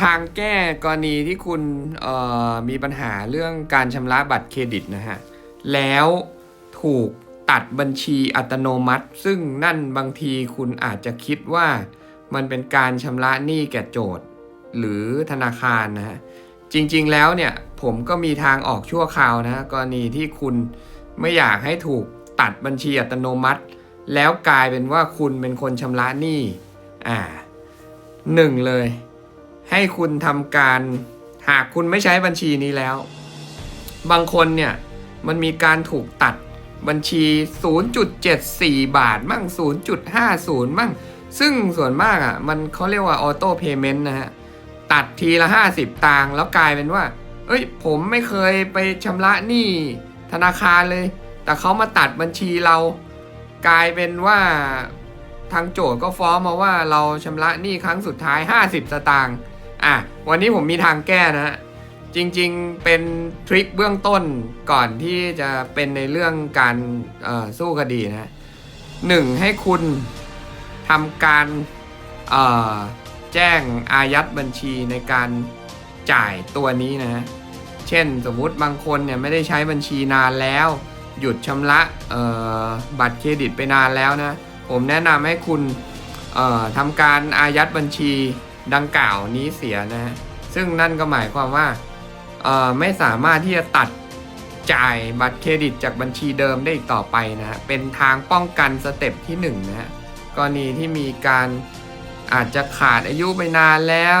ทางแก้กรณีที่คุณมีปัญหาเรื่องการชำระบัตรเครดิตนะฮะ แล้วถูกตัดบัญชีอัตโนมัติ ซึ่งนั่นบางทีคุณอาจจะคิดว่ามันเป็นการชำระหนี้แก่โจทย์ หรือธนาคารนะฮะ จริงๆแล้วเนี่ยผมก็มีทางออกชั่วคราวนะกรณีที่คุณไม่อยากให้ถูกตัดบัญชีอัตโนมัติ แล้วกลายเป็นว่าคุณเป็นคนชำระหนี้อ่าหนึ่งเลย ให้คุณทำการหากคุณไม่ใช้บัญชีนี้แล้ว บางคนเนี่ยมันมีการถูกตัดบัญชี 0.74 บาท มั่ง 0.50 มั่ง ซึ่งส่วนมากอะมันเขาเรียกว่าออโต้เพย์เมนต์นะฮะ ตัดทีละ 50 ตังค์แล้วกลายเป็นว่า เอ้ย ผมไม่เคยไปชำระหนี้ธนาคารเลย แต่เขามาตัดบัญชีเรา กลายเป็นว่าทางโจทย์ก็ฟ้องมาว่าเราชำระหนี้ครั้งสุดท้าย 50 สตางค์ อะวันนี้ผมมีทางแก้นะฮะจริงๆเป็นทริคเบื้องต้นก่อนที่จะเป็นในเรื่องการสู้คดีนะหนึ่งให้คุณทำการแจ้งอายัดบัญชีในการจ่ายตัวนี้นะ เช่นสมมุติบางคนเนี่ยไม่ได้ใช้บัญชีนานแล้ว หยุดชำระบัตรเครดิตไปนานแล้วนะ ผมแนะนำให้คุณทำการอายัดบัญชี ดังกล่าวนี้เสียนะฮะซึ่งนั่นก็หมายความว่าไม่สามารถที่จะตัดจ่ายบัตรเครดิตจากบัญชีเดิมได้อีกต่อไปนะฮะเป็นทางป้องกันสเต็ปที่1นงนะฮะกรณีที่มีการอาจจะขาดอายุไปนานแล้ว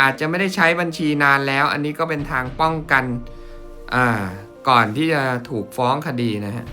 อาจจะไม่ได้ใช้บัญชีนานแล้ว อันนี้ก็เป็นทางป้องกันก่อนที่จะถูกฟ้องคดีนะฮะ